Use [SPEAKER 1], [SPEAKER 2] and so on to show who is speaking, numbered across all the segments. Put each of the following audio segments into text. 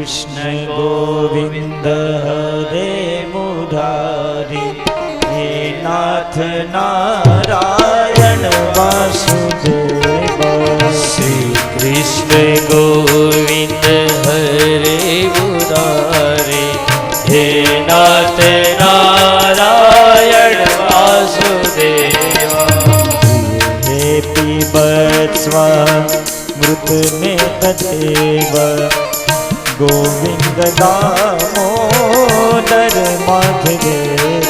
[SPEAKER 1] કૃષ્ણ ગોવિંદ હરે મુરારી હે નાથ નારાયણ વાસુદેવ
[SPEAKER 2] શ્રી કૃષ્ણ ગોવિંદ હરે મુરારી હે નાથ નારાયણ વાસુદેવ
[SPEAKER 1] હે પીબત સ્વ મૃત મે ગોવિંદ દામોદર માધદેવ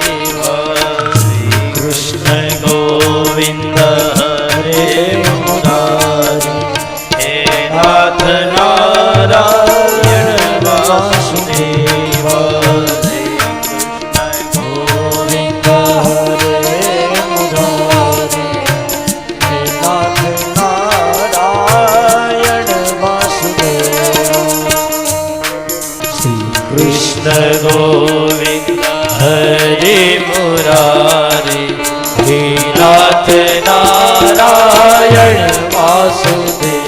[SPEAKER 1] કૃષ્ણ ગોવિંદ હરે મુરારી હિનાથ નારાયણ વાસુદેવ.